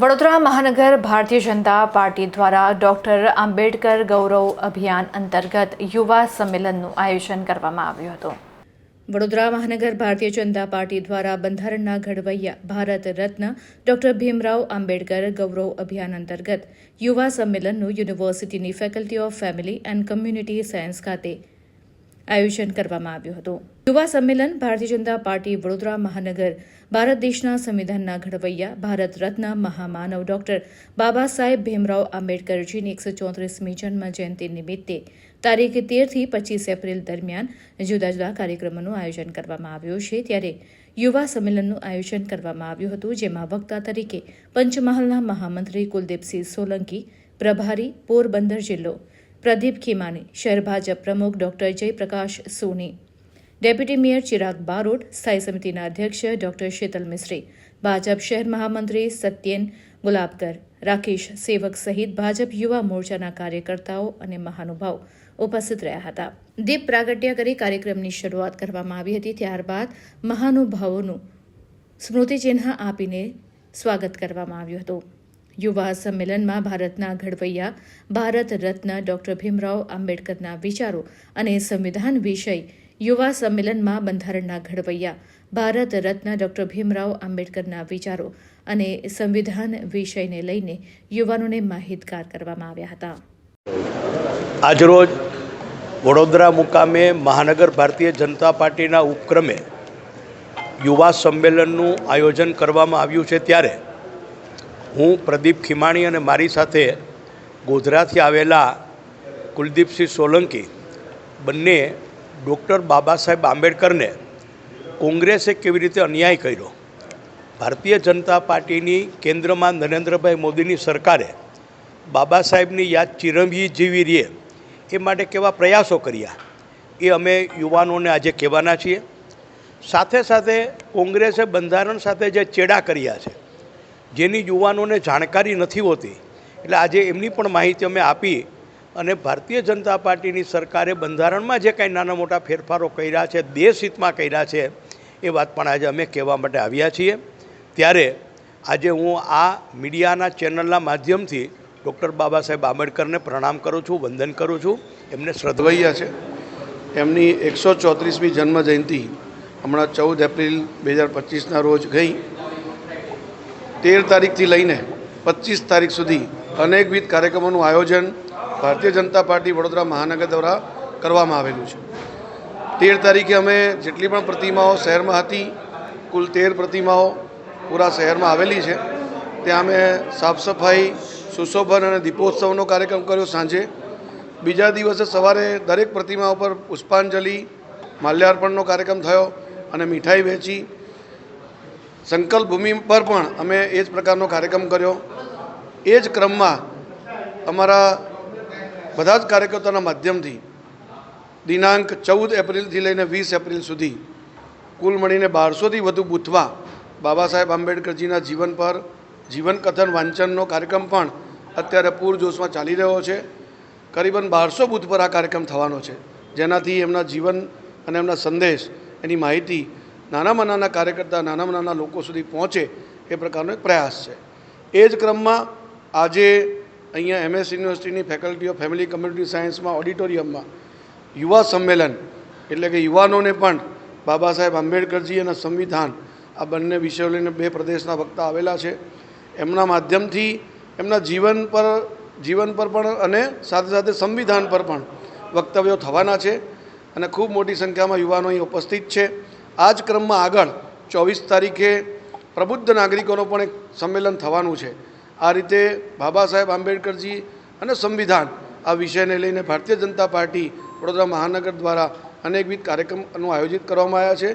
વડોદરા મહાનગર ભારતીય જનતા પાર્ટી દ્વારા ડોક્ટર આંબેડકર ગૌરવ અભિયાન અંતર્ગત યુવા સંમેલનનું આયોજન કરવામાં આવ્યું હતું. વડોદરા મહાનગર ભારતીય જનતા પાર્ટી દ્વારા બંધારણના ઘડવૈયા ભારત રત્ન ડોક્ટર ભીમરાવ આંબેડકર ગૌરવ અભિયાન અંતર્ગત યુવા સંમેલનનું યુનિવર્સિટીની faculty of family and community science ખાતે આયોજન કરવામાં આવ્યું હતું. યુવા સંમેલન ભારતીય જનતા પાર્ટી વડોદરા મહાનગર, ભારત દેશના સંવિધાનના ઘડવૈયા, ભારત રત્ન મહામાનવ ડોક્ટર બાબા સાહેબ ભીમરાવ આંબેડકરજીની એકસો ચોત્રીસમી જન્મ જયંતિ નિમિત્તે તારીખ તેરથી પચીસ એપ્રિલ દરમિયાન જુદા જુદા કાર્યક્રમોનું આયોજન કરવામાં આવ્યું છે. ત્યારે યુવા સંમેલનનું આયોજન કરવામાં આવ્યું હતું, જેમાં વક્તા તરીકે પંચમહાલના મહામંત્રી કુલદીપસિંહ સોલંકી, પ્રભારી પોરબંદર જિલ્લો પ્રદીપ ખીમાની, શહેર ભાજપ પ્રમુખ doctor Jayprakash Soni, deputy mayor Chirag Barot, સ્થાયી સમિતિના અધ્યક્ષ ડોક્ટર શીતલ મિશ્રી ભાજપ શહેર મહામંત્રી સત્યેન ગુલાબકર, રાકેશ સેવક સહિત ભાજપ યુવા મોરચાના કાર્યકર્તાઓ અને મહાનુભાવ ઉપસ્થિત રહ્યા હતા. દીપ પ્રાગટ્ય કરી કાર્યક્રમની શરૂઆત કરવામાં આવી હતી. ત્યારબાદ મહાનુભાવોનું સ્મૃતિચિહ્ન આપીને સ્વાગત કરવામાં આવ્યું હતું. યુવા સંમેલનમાં ભારતના ઘડવૈયા, ભારત રત્ન ડોક્ટર ભીમરાવ આંબેડકરના વિચારો અને સંવિધાન વિષય યુવા સંમેલનમાં બંધારણના ઘડવૈયા, ભારત રત્ન ડોક્ટર ભીમરાવ આંબેડકરના વિચારો અને સંવિધાન વિષયને લઈને યુવાનોને માહિતગાર કરવામાં આવ્યા હતા. આજરોજ વડોદરા મુકામે મહાનગર ભારતીય જનતા પાર્ટીના ઉપક્રમે યુવા સંમેલનનું આયોજન કરવામાં આવ્યું છે ત્યારે હું પ્રદીપ ખીમાણી અને મારી સાથે ગોધરાથી આવેલા કુલદીપસિંહ સોલંકી બંને ડૉક્ટર બાબા સાહેબ આંબેડકરને કોંગ્રેસે કેવી રીતે અન્યાય કર્યો? ભારતીય જનતા પાર્ટીની કેન્દ્રમાં નરેન્દ્રભાઈ મોદીની સરકારે બાબા સાહેબની યાદ ચિરંજી જીવી રહે એ માટે કેવા પ્રયાસો કર્યા? એ અમે યુવાનોને આજે કહેવાના છીએ. સાથે સાથે કોંગ્રેસે બંધારણ સાથે જે ચેડા કર્યા છે જેની યુવાનોને જાણકારી નથી હોતી. એટલે આજે એમની પણ માહિતી અમે આપી અને ભારતીય જનતા પાર્ટીની સરકારે બંધારણમાં જે કાંઈ નાના મોટા ફેરફારો કર્યા છે, દેશ હિતમાં કર્યા છે, એ વાત પણ આજે અમે કહેવા માટે આવ્યા છીએ. ત્યારે આજે હું આ મીડિયાના ચેનલના માધ્યમથી ડૉક્ટર બાબા સાહેબ આંબેડકરને પ્રણામ કરું છું, વંદન કરું છું. એમને શ્રદ્ધવૈયા છે. એમની એકસો ચોત્રીસમી જન્મ જયંતિ હમણાં ચૌદ એપ્રિલ બે હજાર પચીસના રોજ ગઈ. તેર તારીખથી લઈને પચીસ તારીખ સુધી અનેકવિધ કાર્યક્રમોનું આયોજન ભારતીય જનતા પાર્ટી વડોદરા મહાનગર દ્વારા કરવામાં આવેલું છે. તેર તારીખે અમે જેટલી પણ પ્રતિમાઓ શહેરમાં હતી, કુલ તેર પ્રતિમાઓ પૂરા શહેરમાં આવેલી છે. ત્યાં અમે સાફ સફાઈ સુશોભન અને દીપોત્સવનો કાર્યક્રમ કર્યો સાંજે. બીજા દિવસે સવારે દરેક પ્રતિમા ઉપર પુષ્પાંજલિ, માલ્યાર્પણનો કાર્યક્રમ થયો અને મીઠાઈ વહેંચી. સંકલ્પ ભૂમિ પર પણ અમે એ જ પ્રકારનો કાર્યક્રમ કર્યો. એ જ ક્રમમાં અમારા બધા જ કાર્યકર્તાના માધ્યમથી દિનાંક ચૌદ એપ્રિલથી લઈને વીસ એપ્રિલ સુધી કુલ મળીને બારસોથી વધુ બૂથમાં બાબા સાહેબ આંબેડકરજીના જીવન પર જીવન કથન વાંચનનો કાર્યક્રમ પણ અત્યારે પૂરજોશમાં ચાલી રહ્યો છે. કરીબન બારસો બૂથ પર આ કાર્યક્રમ થવાનો છે. જેનાથી એમના જીવન અને એમના સંદેશ, એની માહિતી નાનામાં નાના કાર્યકર્તા, નાનામાં નાના લોકો સુધી પહોંચે એ પ્રકારનો એક પ્રયાસ છે. એ જ ક્રમમાં આજે અહીંયા એમએસ યુનિવર્સિટીની ફેકલ્ટી ઓફ ફેમિલી કમ્યુનિટી સાયન્સમાં ઓડિટોરિયમમાં યુવા સંમેલન, એટલે કે યુવાનોને પણ બાબા સાહેબ આંબેડકરજી અને સંવિધાન, આ બંને વિષયો લઈને બે પ્રદેશના વક્તા આવેલા છે. એમના માધ્યમથી એમના જીવન પર જીવન પર પણ અને સાથે સાથે સંવિધાન પર પણ વક્તવ્યો થવાના છે અને ખૂબ મોટી સંખ્યામાં યુવાનો અહીં ઉપસ્થિત છે. આ જ ક્રમમાં આગળ ચોવીસ તારીખે પ્રબુદ્ધ નાગરિકોનો પણ એક સંમેલન થવાનું છે. આ રીતે બાબા સાહેબ આંબેડકરજી અને સંવિધાન આ વિષયને લઈને ભારતીય જનતા પાર્ટી વડોદરા મહાનગર દ્વારા અનેકવિધ કાર્યક્રમનું આયોજિત કરવામાં આવ્યા છે.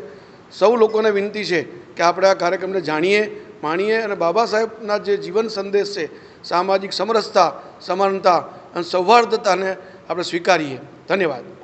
સૌ લોકોને વિનંતી છે કે આપણે આ કાર્યક્રમને જાણીએ, માણીએ અને બાબા સાહેબના જે જીવન સંદેશ છે, સામાજિક સમરસતા, સમાનતા અને સૌહાર્દતાને આપણે સ્વીકારીએ. ધન્યવાદ.